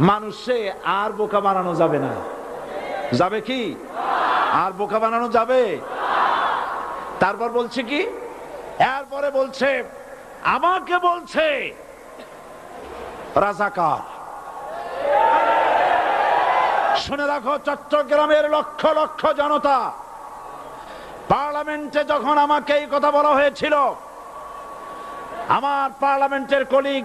মানুষে আর বোকা বানানো যাবে না। যাবে কি? আর বোকা বানানো যাবে? তারপর বলছে কি? এরপরে বলছে, আমাকে বলছে, রাজাকার। শুনে রাখো, চট্টগ্রামের লক্ষ লক্ষ জনতা, পার্লামেন্টে যখন আমাকে এই কথা বলা হয়েছিল, আমার পার্লামেন্টের কলিগ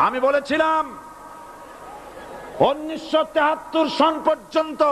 আমি বলেছিলাম উনিশশো সন পর্যন্ত